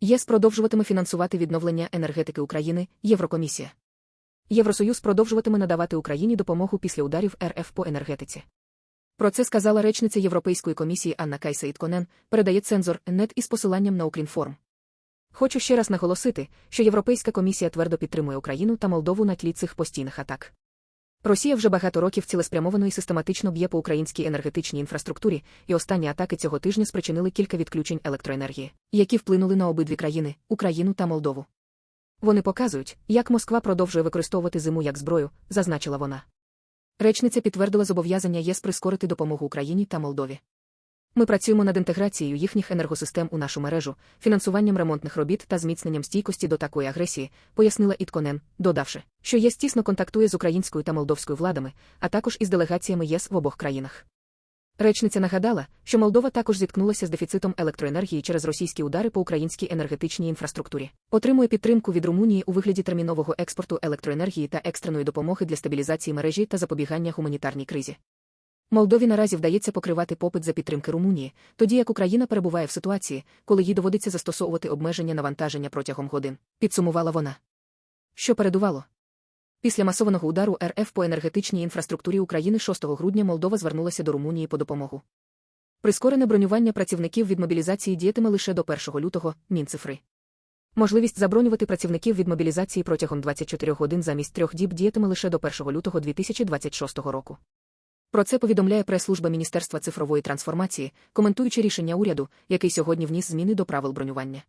ЄС продовжуватиме фінансувати відновлення енергетики України, Єврокомісія. Євросоюз продовжуватиме надавати Україні допомогу після ударів РФ по енергетиці. Про це сказала речниця Європейської комісії Анна Кайса Ітконен, передає цензор НЕТ із посиланням на Укрінформ. Хочу ще раз наголосити, що Європейська комісія твердо підтримує Україну та Молдову на тлі цих постійних атак. Росія вже багато років цілеспрямовано і систематично б'є по українській енергетичній інфраструктурі, і останні атаки цього тижня спричинили кілька відключень електроенергії, які вплинули на обидві країни Україну та Молдову. Вони показують, як Москва продовжує використовувати зиму як зброю, зазначила вона. Речниця підтвердила зобов'язання ЄС прискорити допомогу Україні та Молдові. Ми працюємо над інтеграцією їхніх енергосистем у нашу мережу, фінансуванням ремонтних робіт та зміцненням стійкості до такої агресії, пояснила Ітконен, додавши, що ЄС тісно контактує з українською та молдовською владами, а також із делегаціями ЄС в обох країнах. Речниця нагадала, що Молдова також зіткнулася з дефіцитом електроенергії через російські удари по українській енергетичній інфраструктурі. Отримує підтримку від Румунії у вигляді термінового експорту електроенергії та екстреної допомоги для стабілізації мережі та запобігання гуманітарній кризі. Молдові наразі вдається покривати попит за підтримки Румунії, тоді як Україна перебуває в ситуації, коли їй доводиться застосовувати обмеження навантаження протягом годин, підсумувала вона. Що передувало? Після масованого удару РФ по енергетичній інфраструктурі України 6 грудня Молдова звернулася до Румунії по допомогу. Прискорене бронювання працівників від мобілізації діятиме лише до 1 лютого Мінцифри. Можливість забронювати працівників від мобілізації протягом 24 годин замість трьох діб діятиме лише до 1 лютого 2026 року. Про це повідомляє прес-служба Міністерства цифрової трансформації, коментуючи рішення уряду, який сьогодні вніс зміни до правил бронювання.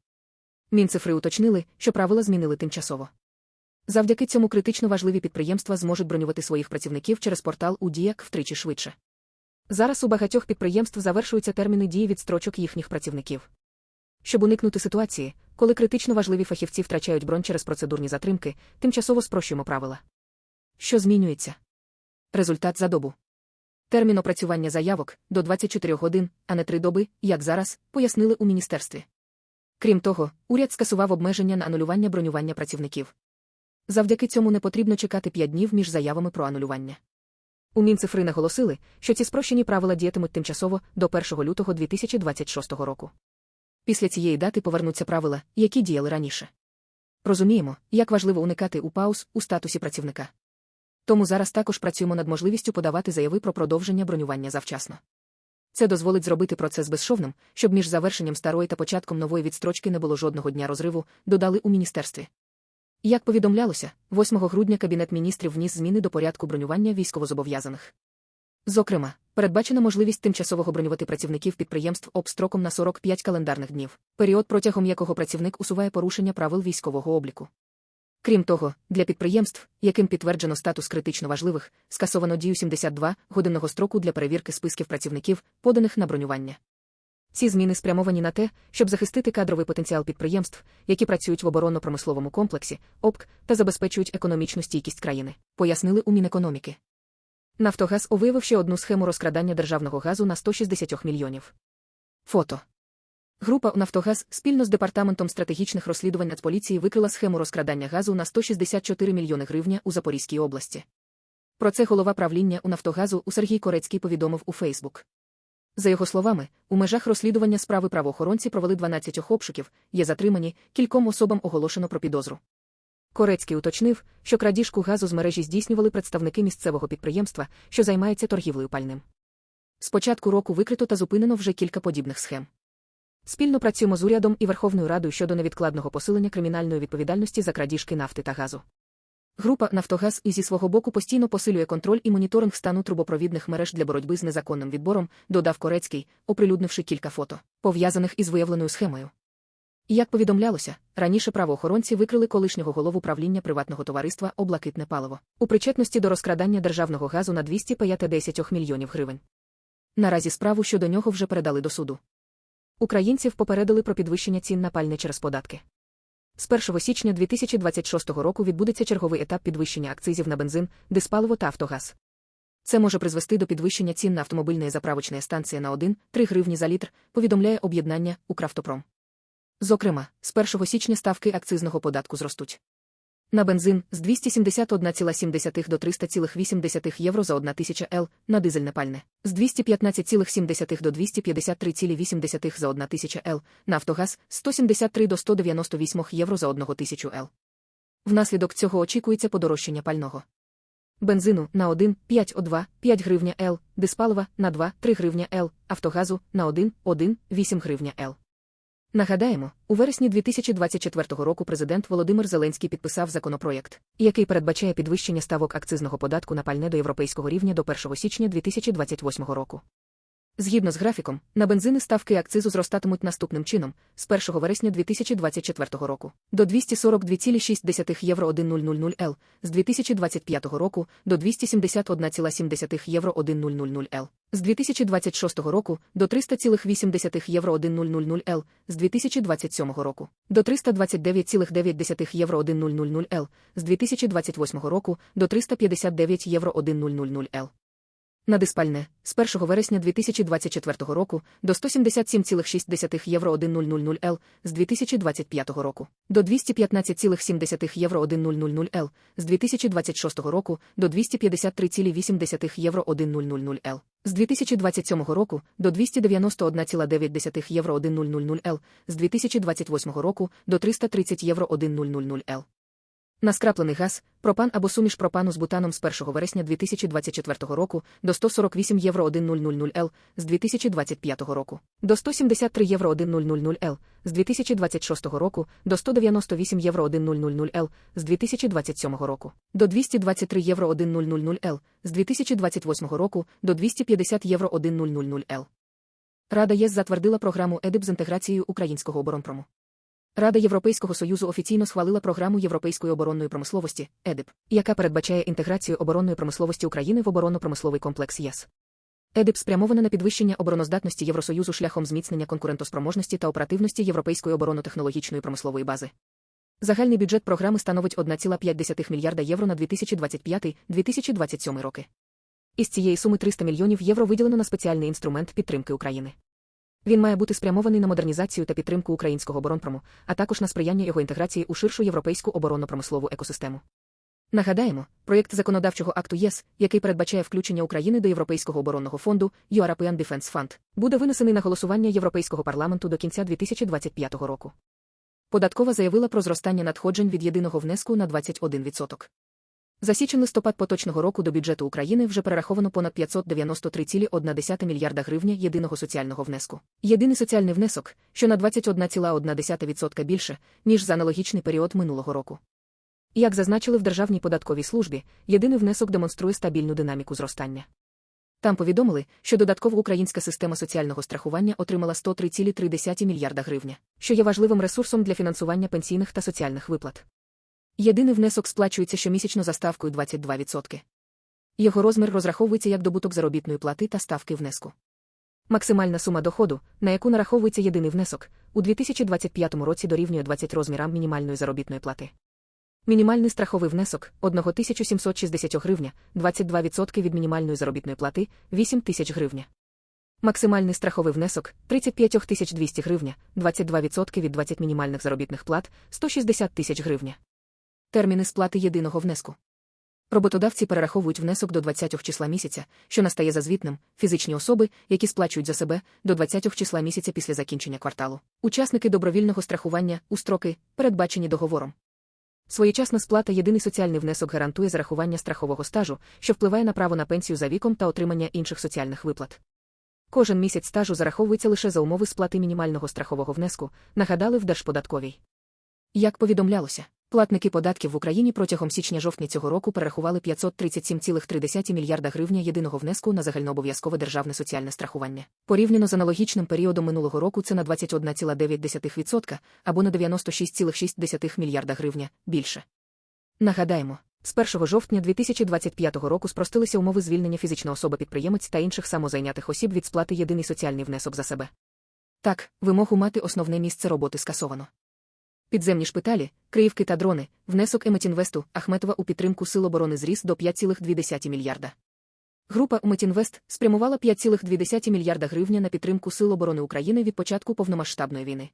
Мінцифри уточнили, що правила змінили тимчасово. Завдяки цьому критично важливі підприємства зможуть бронювати своїх працівників через портал УДІЯК втричі швидше. Зараз у багатьох підприємств завершуються терміни дії відстрочок їхніх працівників. Щоб уникнути ситуації, коли критично важливі фахівці втрачають бронь через процедурні затримки, тимчасово спрощуємо правила. Що змінюється? Результат за добу. Термін опрацювання заявок до 24 годин, а не 3 доби, як зараз, пояснили у міністерстві. Крім того, уряд скасував обмеження на анулювання бронювання працівників. Завдяки цьому не потрібно чекати 5 днів між заявами про анулювання. У Мінцифри наголосили, що ці спрощені правила діятимуть тимчасово до 1 лютого 2026 року. Після цієї дати повернуться правила, які діяли раніше. Розуміємо, як важливо уникати упауз у статусі працівника. Тому зараз також працюємо над можливістю подавати заяви про продовження бронювання завчасно. Це дозволить зробити процес безшовним, щоб між завершенням старої та початком нової відстрочки не було жодного дня розриву, додали у міністерстві. Як повідомлялося, 8 грудня Кабінет міністрів вніс зміни до порядку бронювання військовозобов'язаних. Зокрема, передбачена можливість тимчасового бронювати працівників підприємств обстроком на 45 календарних днів, період протягом якого працівник усуває порушення правил військового обліку. Крім того, для підприємств, яким підтверджено статус критично важливих, скасовано дію 72 годинного строку для перевірки списків працівників, поданих на бронювання. Ці зміни спрямовані на те, щоб захистити кадровий потенціал підприємств, які працюють в оборонно-промисловому комплексі, ОПК та забезпечують економічну стійкість країни, пояснили у Мінекономіки. Нафтогаз виявив ще одну схему розкрадання державного газу на 160 мільйонів. Фото. Група Нафтогаз спільно з департаментом стратегічних розслідувань Нацполіції викрила схему розкрадання газу на 164 мільйони гривня у Запорізькій області. Про це голова правління у Нафтогазу у Сергій Корецький повідомив у Фейсбук. За його словами, у межах розслідування справи правоохоронці провели 12 обшуків, є затримані, кільком особам оголошено про підозру. Корецький уточнив, що крадіжку газу з мережі здійснювали представники місцевого підприємства, що займається торгівлею пальним. З початку року викрито та зупинено вже кілька подібних схем. Спільно працюємо з урядом і Верховною Радою щодо невідкладного посилення кримінальної відповідальності за крадіжки нафти та газу. Група Нафтогаз і зі свого боку постійно посилює контроль і моніторинг стану трубопровідних мереж для боротьби з незаконним відбором, додав Корецький, оприлюднивши кілька фото, пов'язаних із виявленою схемою. Як повідомлялося, раніше правоохоронці викрили колишнього голову правління приватного товариства Облакитне паливо у причетності до розкрадання державного газу на 250 мільйонів гривень. Наразі справу щодо нього вже передали до суду. Українців попередили про підвищення цін на пальне через податки. З 1 січня 2026 року відбудеться черговий етап підвищення акцизів на бензин, диспаливо та автогаз. Це може призвести до підвищення цін на автомобільні заправочні станції на 1-3 гривні за літр, повідомляє об'єднання «Укравтопром». Зокрема, з 1 січня ставки акцизного податку зростуть. На бензин з 271,7 до 300,8 євро за 1 тисяча Л, на дизельне пальне, з 215,7 до 253,8 за 1 тисяча Л, на автогаз 173 до 198 євро за 1 тисячу Л. Внаслідок цього очікується подорожчання пального. Бензину на 1, 5 О2, 5 гривня Л, диспалива на 2, 3 гривня Л, автогазу на 1, 1, 8 гривня Л. Нагадаємо, у вересні 2024 року президент Володимир Зеленський підписав законопроєкт, який передбачає підвищення ставок акцизного податку на пальне до європейського рівня до 1 січня 2028 року. Згідно з графіком, на бензини ставки акцизу зростатимуть наступним чином з 1 вересня 2024 року до 242,6 євро 1000 Л, з 2025 року до 271,7 євро 1000 Л, з 2026 року до 300,8 євро 1000 Л, з 2027 року до 329,9 євро 1000 Л, з 2028 року до 359 євро 1000 Л. На диспальне з 1 вересня 2024 року до 177,6 євро 1000 Л з 2025 року до 215,7 євро 1000 Л з 2026 року до 253,8 євро 1000 Л з 2027 року до 291,9 євро 1000 Л з 2028 року до 330 євро 1000 На скраплений газ, пропан або суміш пропану з бутаном з 1 вересня 2024 року до 148 євро 1000 Л з 2025 року, до 173 євро 1000 Л з 2026 року, до 198 євро 1000 Л з 2027 року, до 223 євро 1000 Л з 2028 року, до 250 євро 1000 Л. Рада ЄС затвердила програму ЕДИП з інтеграцією українського оборонпрому. Рада Європейського Союзу офіційно схвалила програму європейської оборонної промисловості ЕДИП, яка передбачає інтеграцію оборонної промисловості України в оборонно-промисловий комплекс ЄС. ЕДИП спрямована на підвищення обороноздатності Євросоюзу шляхом зміцнення конкурентоспроможності та оперативності європейської оборонно-технологічної промислової бази. Загальний бюджет програми становить 1,5 мільярда євро на 2025-2027 роки. Із цієї суми 300 мільйонів євро виділено на спеціальний інструмент підтримки України. Він має бути спрямований на модернізацію та підтримку українського оборонпрому, а також на сприяння його інтеграції у ширшу європейську оборонно-промислову екосистему. Нагадаємо, проєкт законодавчого акту ЄС, який передбачає включення України до Європейського оборонного фонду European Defense Fund, буде винесений на голосування Європейського парламенту до кінця 2025 року. Податкова заявила про зростання надходжень від єдиного внеску на 21%. За січень листопад поточного року до бюджету України вже перераховано понад 593,1 мільярда гривня єдиного соціального внеску. Єдиний соціальний внесок, що на 21,1% більше, ніж за аналогічний період минулого року. Як зазначили в Державній податковій службі, єдиний внесок демонструє стабільну динаміку зростання. Там повідомили, що додатково українська система соціального страхування отримала 103,3 мільярда гривня, що є важливим ресурсом для фінансування пенсійних та соціальних виплат. Єдиний внесок сплачується щомісячно за ставкою 22%. Його розмір розраховується як добуток заробітної плати та ставки внеску. Максимальна сума доходу, на яку нараховується єдиний внесок, у 2025 році дорівнює 20 розмірам мінімальної заробітної плати. Мінімальний страховий внесок 1760 гривня, 22% від мінімальної заробітної плати 8 тисяч гривня. Максимальний страховий внесок 35 200 гривня, 22% від 20 мінімальних заробітних плат 160 тисяч гривня. Терміни сплати єдиного внеску. Роботодавці перераховують внесок до 20 числа місяця, що настає за звітним, фізичні особи, які сплачують за себе, до 20 числа місяця після закінчення кварталу. Учасники добровільного страхування у строки, передбачені договором. Своєчасна сплата єдиний соціальний внесок гарантує зарахування страхового стажу, що впливає на право на пенсію за віком та отримання інших соціальних виплат. Кожен місяць стажу зараховується лише за умови сплати мінімального страхового внеску, нагадали в Держподатковій. Як повідомлялося, Платники податків в Україні протягом січня-жовтня цього року перерахували 537,3 мільярда гривня єдиного внеску на загальнообов'язкове державне соціальне страхування. Порівняно з аналогічним періодом минулого року це на 21,9% або на 96,6 мільярда гривня більше. Нагадаємо, з 1 жовтня 2025 року спростилися умови звільнення фізичної особи підприємець та інших самозайнятих осіб від сплати єдиний соціальний внесок за себе. Так, вимогу мати основне місце роботи скасовано. Підземні шпиталі, Київки та дрони, внесок Еметінвесту Ахметова у підтримку Сил оборони зріс до 5,2 мільярда. Група Уметінвест спрямувала 5,2 мільярда гривня на підтримку Сил оборони України від початку повномасштабної війни.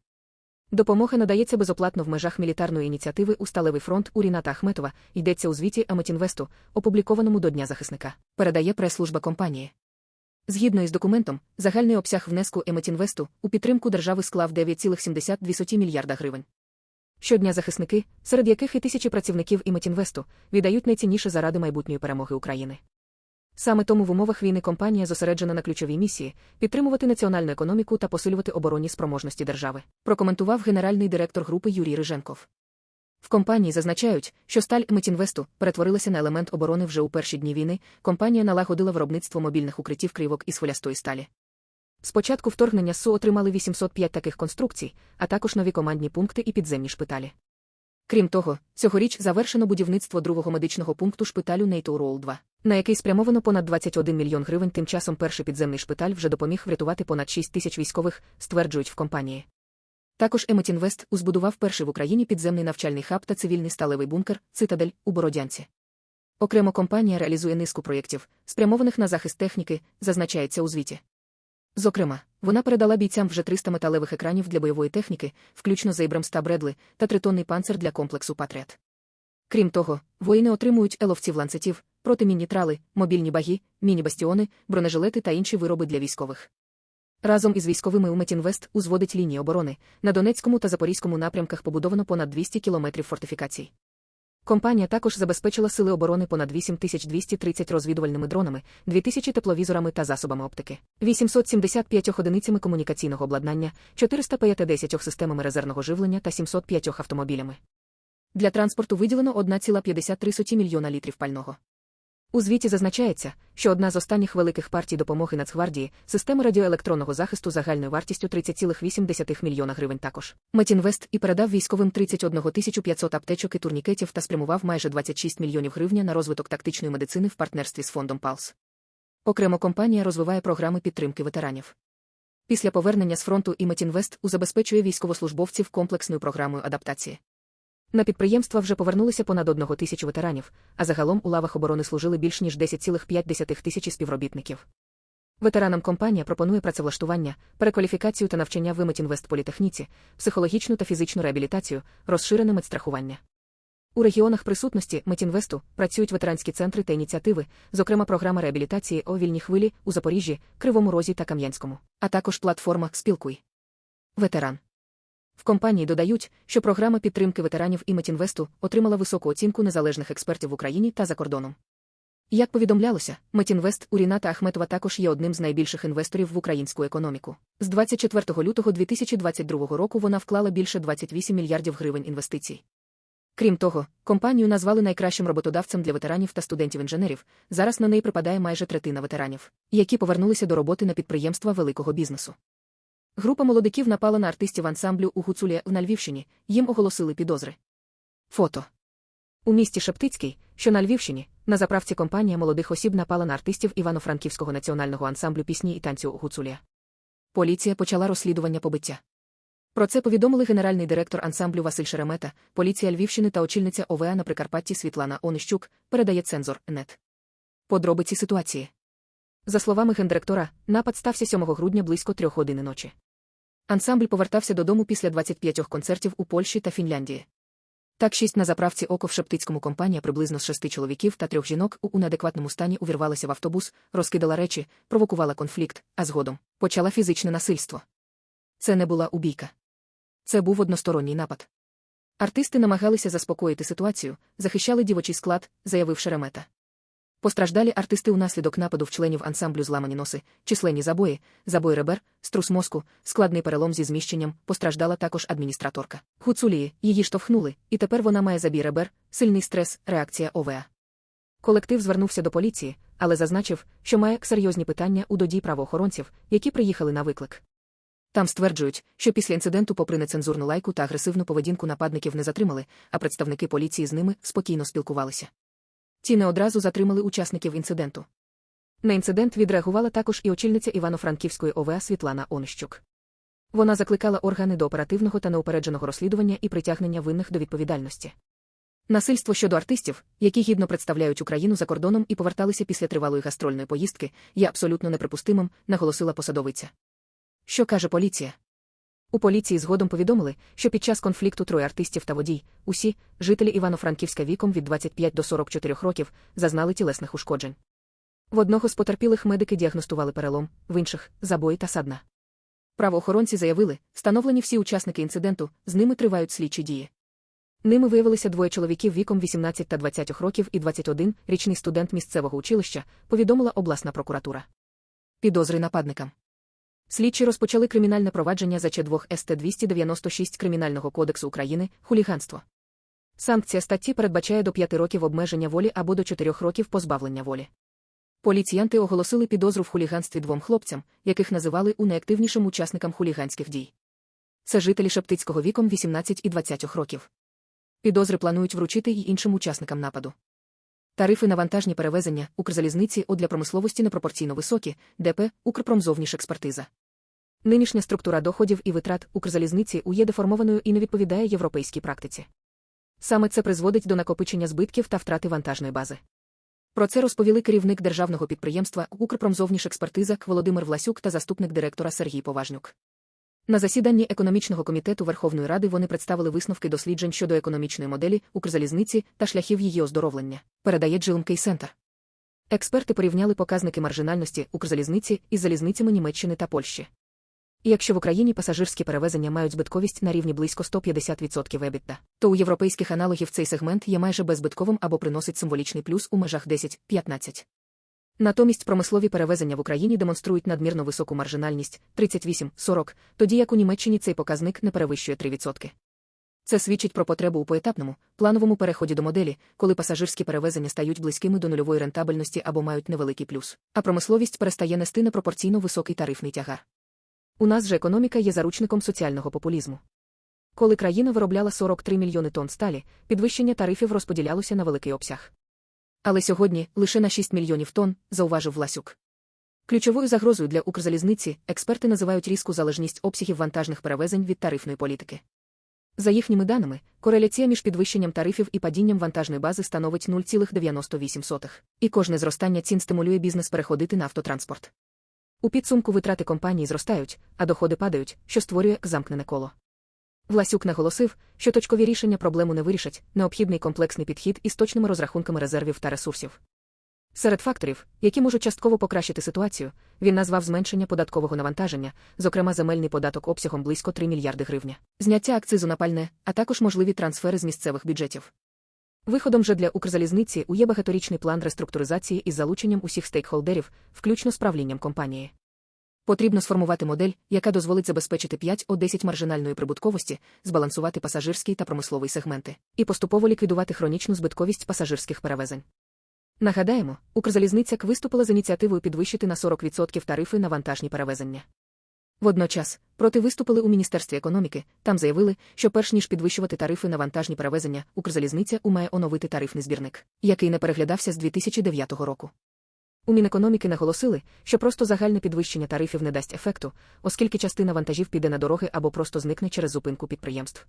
Допомога надається безоплатно в межах мілітарної ініціативи у Сталевий фронт у Ріната Ахметова, йдеться у звіті Аметінвесту, опублікованому до Дня захисника. Передає прес-служба компанії. Згідно із документом, загальний обсяг внеску Еметінвесту у підтримку держави склав 9,72 мільярда гривень. Щодня захисники, серед яких і тисячі працівників Іметінвесту, віддають найцінніше заради майбутньої перемоги України. Саме тому в умовах війни компанія зосереджена на ключовій місії підтримувати національну економіку та посилювати оборонні спроможності держави, прокоментував генеральний директор групи Юрій Риженков. В компанії зазначають, що сталь Метінвесту перетворилася на елемент оборони вже у перші дні війни. Компанія налагодила виробництво мобільних укриттів кривок із хвилястої сталі. Спочатку вторгнення СУ отримали 805 таких конструкцій, а також нові командні пункти і підземні шпиталі. Крім того, цьогоріч завершено будівництво другого медичного пункту шпиталю Нейтоурол 2 на який спрямовано понад 21 мільйон гривень. Тим часом перший підземний шпиталь вже допоміг врятувати понад 6 тисяч військових, стверджують в компанії. Також Еметінвест узбудував перший в Україні підземний навчальний хаб та цивільний сталевий бункер Цитадель у Бородянці. Окремо компанія реалізує низку проєктів, спрямованих на захист техніки, зазначається у звіті. Зокрема, вона передала бійцям вже 300 металевих екранів для бойової техніки, включно з Ейбрамс та Бредли, та тритонний панцир для комплексу Патріот. Крім того, воїни отримують еловців ланцетів, протимінні трали, мобільні баги, міні-бастіони, бронежилети та інші вироби для військових. Разом із військовими у Метінвест узводить лінії оборони. На Донецькому та Запорізькому напрямках побудовано понад 200 кілометрів фортифікацій. Компанія також забезпечила сили оборони понад 8230 розвідувальними дронами, 2000 тепловізорами та засобами оптики, 875 одиницями комунікаційного обладнання, 450 системами резервного живлення та 705 автомобілями. Для транспорту виділено 1,53 мільйона літрів пального. У звіті зазначається, що одна з останніх великих партій допомоги Нацгвардії системи радіоелектронного захисту загальною вартістю 30,8 мільйона гривень також. Метінвест і передав військовим 31 500 аптечок і турнікетів та спрямував майже 26 мільйонів гривня на розвиток тактичної медицини в партнерстві з фондом ПАЛС. Окремо компанія розвиває програми підтримки ветеранів. Після повернення з фронту і Метінвест забезпечує військовослужбовців комплексною програмою адаптації. На підприємства вже повернулися понад одного тисячу ветеранів, а загалом у лавах оборони служили більш ніж 10,5 тисячі співробітників. Ветеранам компанія пропонує працевлаштування, перекваліфікацію та навчання в Іметінвестполітехніці, психологічну та фізичну реабілітацію, розширене медстрахування. У регіонах присутності Метінвесту працюють ветеранські центри та ініціативи, зокрема програма реабілітації о вільній хвилі у Запоріжжі, Кривому Розі та Кам'янському, а також платформа Спілкуй. Ветеран. В компанії додають, що програма підтримки ветеранів і Метінвесту отримала високу оцінку незалежних експертів в Україні та за кордоном. Як повідомлялося, Метінвест у Ріната Ахметова також є одним з найбільших інвесторів в українську економіку. З 24 лютого 2022 року вона вклала більше 28 мільярдів гривень інвестицій. Крім того, компанію назвали найкращим роботодавцем для ветеранів та студентів-інженерів. Зараз на неї припадає майже третина ветеранів, які повернулися до роботи на підприємства великого бізнесу. Група молодиків напала на артистів ансамблю у Гуцулі на Львівщині, їм оголосили підозри. Фото. У місті Шептицький, що на Львівщині, на заправці компанія молодих осіб напала на артистів Івано-Франківського національного ансамблю пісні і танцю Гуцулія. Поліція почала розслідування побиття. Про це повідомили генеральний директор ансамблю Василь Шеремета, поліція Львівщини та очільниця ОВА на Прикарпатті Світлана Онищук, передає цензор НЕТ. Подробиці ситуації. За словами гендиректора, напад стався 7 грудня близько трьох години ночі. Ансамбль повертався додому після 25 концертів у Польщі та Фінляндії. Так, шість на заправці око в Шептицькому компанія приблизно з шести чоловіків та трьох жінок у неадекватному стані увірвалася в автобус, розкидала речі, провокувала конфлікт, а згодом почала фізичне насильство. Це не була убійка. Це був односторонній напад. Артисти намагалися заспокоїти ситуацію, захищали дівочий склад, заявив Шеремета. Постраждалі артисти унаслідок нападу в членів ансамблю зламані носи, численні забої, забої ребер, струс мозку, складний перелом зі зміщенням, постраждала також адміністраторка. Гуцулії, її штовхнули, і тепер вона має забій ребер, сильний стрес, реакція ОВА. Колектив звернувся до поліції, але зазначив, що має серйозні питання у додій правоохоронців, які приїхали на виклик. Там стверджують, що після інциденту, попри нецензурну лайку та агресивну поведінку нападників не затримали, а представники поліції з ними спокійно спілкувалися. Ті не одразу затримали учасників інциденту. На інцидент відреагувала також і очільниця Івано-Франківської ОВА Світлана Онищук. Вона закликала органи до оперативного та неупередженого розслідування і притягнення винних до відповідальності. Насильство щодо артистів, які гідно представляють Україну за кордоном і поверталися після тривалої гастрольної поїздки, є абсолютно неприпустимим, наголосила посадовиця. Що каже поліція? У поліції згодом повідомили, що під час конфлікту троє артистів та водій, усі, жителі Івано-Франківська віком від 25 до 44 років, зазнали тілесних ушкоджень. В одного з потерпілих медики діагностували перелом, в інших забої та садна. Правоохоронці заявили, встановлені всі учасники інциденту, з ними тривають слідчі дії. Ними виявилися двоє чоловіків віком 18 та 20 років і 21, річний студент місцевого училища, повідомила обласна прокуратура. Підозри нападникам. Слідчі розпочали кримінальне провадження за Ч2 СТ 296 Кримінального кодексу України хуліганство. Санкція статті передбачає до 5 років обмеження волі або до 4 років позбавлення волі. Поліціянти оголосили підозру в хуліганстві двом хлопцям, яких називали у найактивнішим учасникам хуліганських дій. Це жителі Шептицького віком 18 і 20 років. Підозри планують вручити й іншим учасникам нападу. Тарифи на вантажні перевезення Укрзалізниці О для промисловості непропорційно високі, ДП Укрпромзовніш-експертиза. Нинішня структура доходів і витрат Укрзалізниці у є деформованою і не відповідає європейській практиці. Саме це призводить до накопичення збитків та втрати вантажної бази. Про це розповіли керівник державного підприємства Укрпромзовніш-експертиза Володимир Власюк та заступник директора Сергій Поважнюк. На засіданні економічного комітету Верховної Ради вони представили висновки досліджень щодо економічної моделі Укрзалізниці та шляхів її оздоровлення, передає GLMK Center. Експерти порівняли показники маржинальності Укрзалізниці із залізницями Німеччини та Польщі. І якщо в Україні пасажирські перевезення мають збитковість на рівні близько 150% EBITDA, то у європейських аналогів цей сегмент є майже беззбитковим або приносить символічний плюс у межах 10-15. Натомість промислові перевезення в Україні демонструють надмірно високу маржинальність 38-40, тоді як у Німеччині цей показник не перевищує 3%. Це свідчить про потребу у поетапному, плановому переході до моделі, коли пасажирські перевезення стають близькими до нульової рентабельності або мають невеликий плюс, а промисловість перестає нести непропорційно високий тарифний тягар. У нас же економіка є заручником соціального популізму. Коли країна виробляла 43 мільйони тонн сталі, підвищення тарифів розподілялося на великий обсяг. Але сьогодні лише на 6 мільйонів тонн, зауважив Власюк. Ключовою загрозою для Укрзалізниці експерти називають різку залежність обсягів вантажних перевезень від тарифної політики. За їхніми даними, кореляція між підвищенням тарифів і падінням вантажної бази становить 0,98, і кожне зростання цін стимулює бізнес переходити на автотранспорт. У підсумку витрати компанії зростають, а доходи падають, що створює замкнене коло. Власюк наголосив, що точкові рішення проблему не вирішать, необхідний комплексний підхід із точними розрахунками резервів та ресурсів. Серед факторів, які можуть частково покращити ситуацію, він назвав зменшення податкового навантаження, зокрема земельний податок обсягом близько 3 мільярди гривня, зняття акцизу на пальне, а також можливі трансфери з місцевих бюджетів. Виходом же для Укрзалізниці є багаторічний план реструктуризації із залученням усіх стейкхолдерів, включно з правлінням компанії. Потрібно сформувати модель, яка дозволить забезпечити 5 о 10 маржинальної прибутковості, збалансувати пасажирський та промисловий сегменти, і поступово ліквідувати хронічну збитковість пасажирських перевезень. Нагадаємо, Укрзалізниця виступила з ініціативою підвищити на 40% тарифи на вантажні перевезення. Водночас, проти виступили у Міністерстві економіки, там заявили, що перш ніж підвищувати тарифи на вантажні перевезення, Укрзалізниця умає оновити тарифний збірник, який не переглядався з 2009 року. У Мінекономіки наголосили, що просто загальне підвищення тарифів не дасть ефекту, оскільки частина вантажів піде на дороги або просто зникне через зупинку підприємств.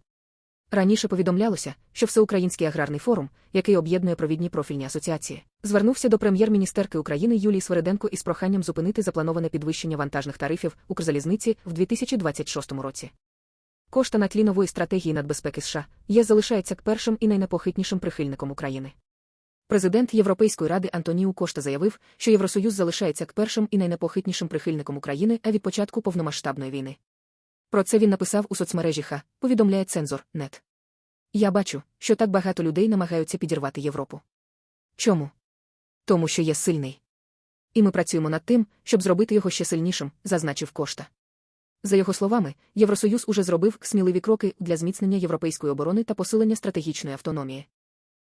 Раніше повідомлялося, що Всеукраїнський аграрний форум, який об'єднує провідні профільні асоціації, звернувся до прем'єр-міністерки України Юлії Свереденко із проханням зупинити заплановане підвищення вантажних тарифів Укрзалізниці в 2026 році. Кошта на тлі нової стратегії надбезпеки США є залишається першим і найнепохитнішим прихильником України. Президент Європейської ради Антоніу Кошта заявив, що Євросоюз залишається першим і найнепохитнішим прихильником України а від початку повномасштабної війни. Про це він написав у соцмережі Ха, повідомляє цензор нет. Я бачу, що так багато людей намагаються підірвати Європу. Чому? Тому що є сильний. І ми працюємо над тим, щоб зробити його ще сильнішим, зазначив Кошта. За його словами, Євросоюз уже зробив сміливі кроки для зміцнення європейської оборони та посилення стратегічної автономії.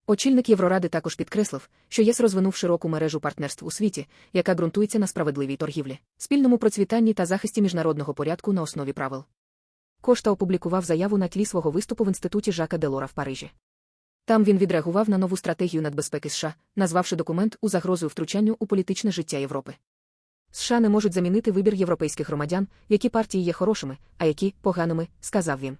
Очільник Євроради також підкреслив, що ЄС розвинув широку мережу партнерств у світі, яка ґрунтується на справедливій торгівлі, спільному процвітанні та захисті міжнародного порядку на основі правил. Кошта опублікував заяву на тлі свого виступу в інституті Жака Делора в Парижі. Там він відреагував на нову стратегію надбезпеки США, назвавши документ у загрозою втручанню у політичне життя Європи. США не можуть замінити вибір європейських громадян, які партії є хорошими, а які поганими, сказав він.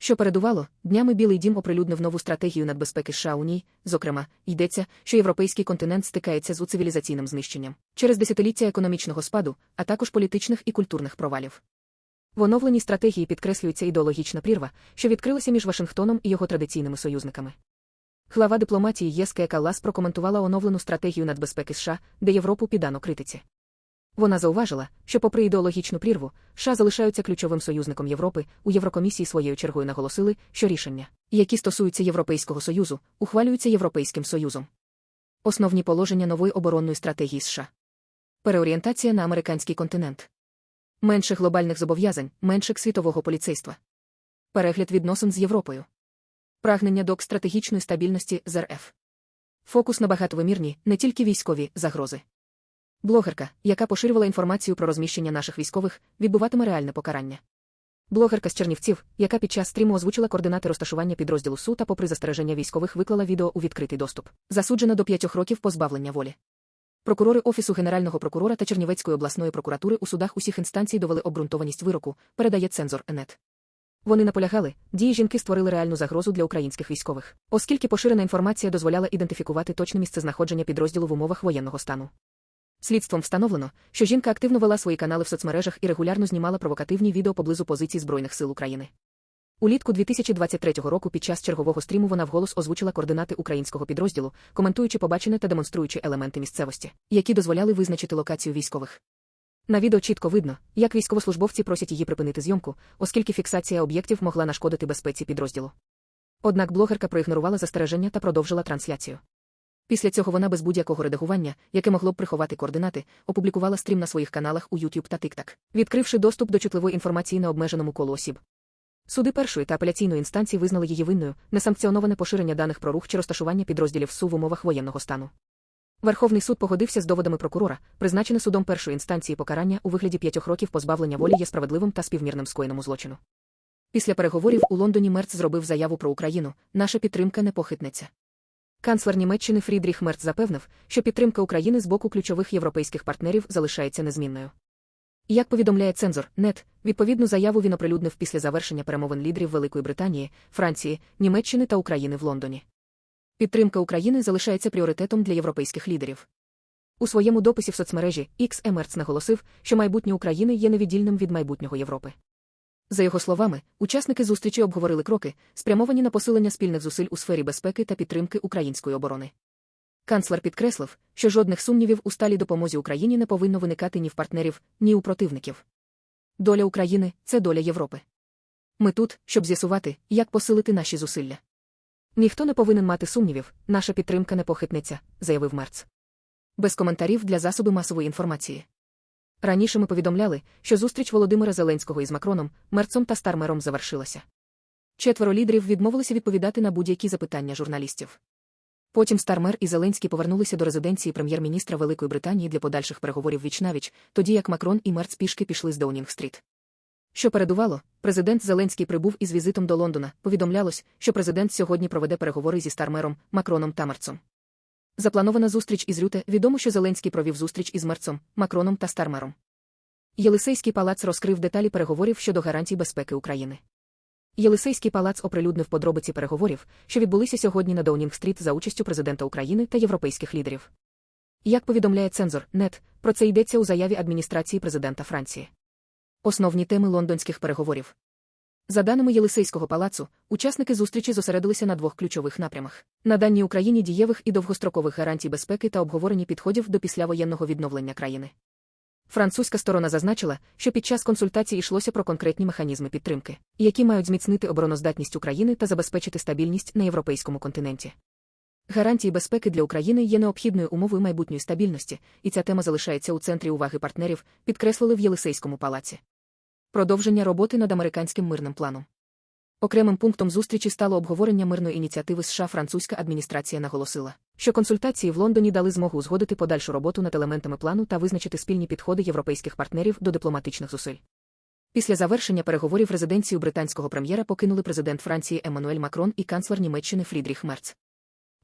Що передувало, днями Білий дім оприлюднив нову стратегію надбезпеки США у ній, зокрема, йдеться, що європейський континент стикається з уцивілізаційним знищенням через десятиліття економічного спаду, а також політичних і культурних провалів. В оновленій стратегії підкреслюється ідеологічна прірва, що відкрилася між Вашингтоном і його традиційними союзниками. Глава дипломатії ЄС Кея Каллас прокоментувала оновлену стратегію нацбезпеки США, де Європу піддано критиці. Вона зауважила, що, попри ідеологічну прірву, США залишаються ключовим союзником Європи, у Єврокомісії своєю чергою наголосили, що рішення, які стосуються Європейського Союзу, ухвалюються Європейським Союзом. Основні положення нової оборонної стратегії США. Переорієнтація на американський континент. Менше глобальних зобов'язань, менше світового поліцейства. Перегляд відносин з Європою. Прагнення до стратегічної стабільності з РФ. Фокус на багатовимірні, не тільки військові загрози. Блогерка, яка поширювала інформацію про розміщення наших військових, відбуватиме реальне покарання. Блогерка з Чернівців, яка під час стріму озвучила координати розташування підрозділу СУ та, попри застереження військових, виклала відео у відкритий доступ, засуджена до п'ятьох років позбавлення волі. Прокурори Офісу Генерального прокурора та Чернівецької обласної прокуратури у судах усіх інстанцій довели обґрунтованість вироку, передає цензор ЕНЕТ. Вони наполягали, дії жінки створили реальну загрозу для українських військових, оскільки поширена інформація дозволяла ідентифікувати точне місце знаходження підрозділу в умовах воєнного стану. Слідством встановлено, що жінка активно вела свої канали в соцмережах і регулярно знімала провокативні відео поблизу позицій Збройних сил України. Улітку 2023 року під час чергового стріму вона вголос озвучила координати українського підрозділу, коментуючи побачене та демонструючи елементи місцевості, які дозволяли визначити локацію військових. На відео чітко видно, як військовослужбовці просять її припинити зйомку, оскільки фіксація об'єктів могла нашкодити безпеці підрозділу. Однак блогерка проігнорувала застереження та продовжила трансляцію. Після цього вона без будь-якого редагування, яке могло б приховати координати, опублікувала стрім на своїх каналах у YouTube та TikTok, відкривши доступ до чутливої інформації на обмеженому колу осіб. Суди першої та апеляційної інстанції визнали її винною, несанкціоноване поширення даних про рух чи розташування підрозділів СУ в умовах воєнного стану. Верховний суд погодився з доводами прокурора, призначене судом першої інстанції покарання у вигляді п'ятьох років позбавлення волі є справедливим та співмірним скоєному злочину. Після переговорів у Лондоні Мерц зробив заяву про Україну. Наша підтримка не похитнеться. Канцлер Німеччини Фрідріх Мерц запевнив, що підтримка України з боку ключових європейських партнерів залишається незмінною. Як повідомляє цензор, НЕТ, відповідну заяву він оприлюднив після завершення перемовин лідерів Великої Британії, Франції, Німеччини та України в Лондоні. Підтримка України залишається пріоритетом для європейських лідерів. У своєму дописі в соцмережі X Мерц наголосив, що майбутнє України є невіддільним від майбутнього Європи. За його словами, учасники зустрічі обговорили кроки, спрямовані на посилення спільних зусиль у сфері безпеки та підтримки української оборони. Канцлер підкреслив, що жодних сумнівів у сталій допомозі Україні не повинно виникати ні в партнерів, ні у противників. Доля України це доля Європи. Ми тут, щоб з'ясувати, як посилити наші зусилля. Ніхто не повинен мати сумнівів, наша підтримка не похитнеться, заявив Мерц. Без коментарів для засоби масової інформації. Раніше ми повідомляли, що зустріч Володимира Зеленського із Макроном, Мерцом та Стармером завершилася. Четверо лідерів відмовилися відповідати на будь-які запитання журналістів. Потім Стармер і Зеленський повернулися до резиденції прем'єр-міністра Великої Британії для подальших переговорів вічнавіч, тоді як Макрон і Мерц пішки пішли з Доунінг-стріт. Що передувало, президент Зеленський прибув із візитом до Лондона. Повідомлялось, що президент сьогодні проведе переговори зі Стармером, Макроном та Мерцом. Запланована зустріч із Рюте, відомо, що Зеленський провів зустріч із Мерцом, Макроном та Стармером. Єлисейський палац розкрив деталі переговорів щодо гарантій безпеки України. Єлисейський палац оприлюднив подробиці переговорів, що відбулися сьогодні на Доунінг-стріт за участю президента України та європейських лідерів. Як повідомляє цензор НЕТ, про це йдеться у заяві адміністрації президента Франції. Основні теми лондонських переговорів. За даними Єлисейського палацу, учасники зустрічі зосередилися на двох ключових напрямах: наданні Україні дієвих і довгострокових гарантій безпеки та обговоренні підходів до післявоєнного відновлення країни. Французька сторона зазначила, що під час консультацій йшлося про конкретні механізми підтримки, які мають зміцнити обороноздатність України та забезпечити стабільність на європейському континенті. Гарантії безпеки для України є необхідною умовою майбутньої стабільності, і ця тема залишається у центрі уваги партнерів, підкреслили в Єлисейському палаці. Продовження роботи над американським мирним планом. Окремим пунктом зустрічі стало обговорення мирної ініціативи США. Французька адміністрація наголосила, що консультації в Лондоні дали змогу узгодити подальшу роботу над елементами плану та визначити спільні підходи європейських партнерів до дипломатичних зусиль. Після завершення переговорів резиденцію британського прем'єра покинули президент Франції Еммануель Макрон і канцлер Німеччини Фрідріх Мерц.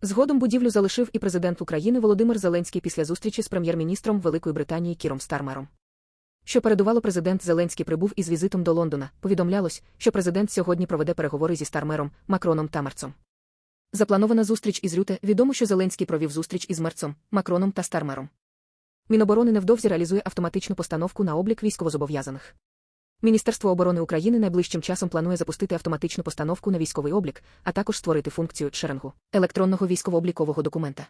Згодом будівлю залишив і президент України Володимир Зеленський після зустрічі з прем'єр-міністром Великої Британії Кіром Стармером. Що передувало президент Зеленський прибув із візитом до Лондона, повідомлялось, що президент сьогодні проведе переговори зі Стармером, Макроном та Мерцом. Запланована зустріч із Рюте, відомо, що Зеленський провів зустріч із Мерцом, Макроном та Стармером. Міноборони невдовзі реалізує автоматичну постановку на облік військовозобов'язаних. Міністерство оборони України найближчим часом планує запустити автоматичну постановку на військовий облік, а також створити функцію шерингу електронного військово-облікового документа.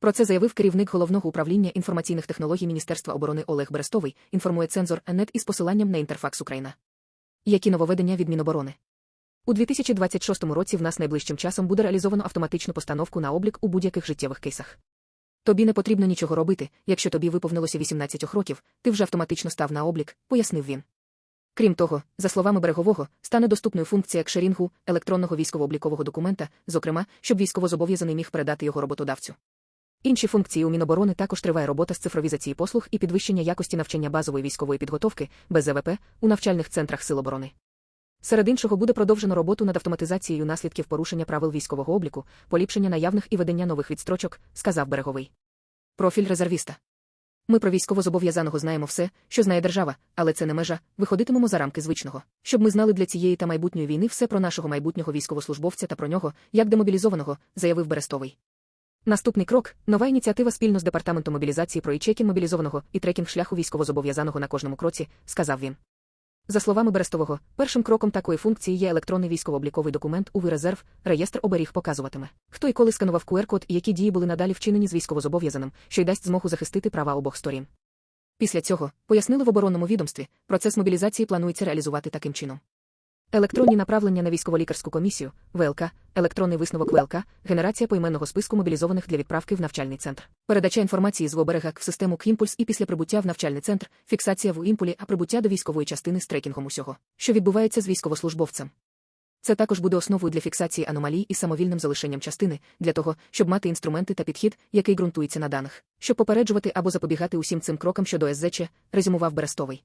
Про це заявив керівник головного управління інформаційних технологій Міністерства оборони Олег Берестовий, інформує цензор НЕТ із посиланням на інтерфакс Україна. Які нововведення від Міноборони? У 2026 році в нас найближчим часом буде реалізовано автоматичну постановку на облік у будь-яких життєвих кейсах. Тобі не потрібно нічого робити, якщо тобі виповнилося 18 років, ти вже автоматично став на облік, пояснив він. Крім того, за словами берегового, стане доступною функція кшерінгу електронного військово-облікового документа, зокрема, щоб військовозобов'язаний міг передати його роботодавцю. Інші функції у Міноборони також триває робота з цифровізації послуг і підвищення якості навчання базової військової підготовки без ЗВП у навчальних центрах Сил оборони. Серед іншого буде продовжено роботу над автоматизацією наслідків порушення правил військового обліку, поліпшення наявних і ведення нових відстрочок, сказав береговий. Профіль резервіста. Ми про військовозобов'язаного знаємо все, що знає держава, але це не межа, виходитимемо за рамки звичного. Щоб ми знали для цієї та майбутньої війни все про нашого майбутнього військовослужбовця та про нього, як демобілізованого, заявив Берестовий. Наступний крок нова ініціатива спільно з департаментом мобілізації про ічекін мобілізованого і трекінг шляху військовозобов'язаного на кожному кроці, сказав він. За словами Берестового, першим кроком такої функції є електронний військово-обліковий документ у резерв, реєстр оберіг показуватиме, хто і коли сканував QR-код і які дії були надалі вчинені з військовозобов'язаним, що й дасть змогу захистити права обох сторін. Після цього, пояснили в оборонному відомстві, процес мобілізації планується реалізувати таким чином. Електронні направлення на військово-лікарську комісію, ВЛК, електронний висновок ВЛК, генерація поіменного списку мобілізованих для відправки в навчальний центр, передача інформації з ВОБЕРЕГА в систему КІМПУЛЬС і після прибуття в навчальний центр, фіксація в імпулі, а прибуття до військової частини з трекінгом усього, що відбувається з військовослужбовцем. Це також буде основою для фіксації аномалій і самовільним залишенням частини, для того, щоб мати інструменти та підхід, який ґрунтується на даних, щоб попереджувати або запобігати усім цим крокам щодо СЗЧ, резюмував Берестовий.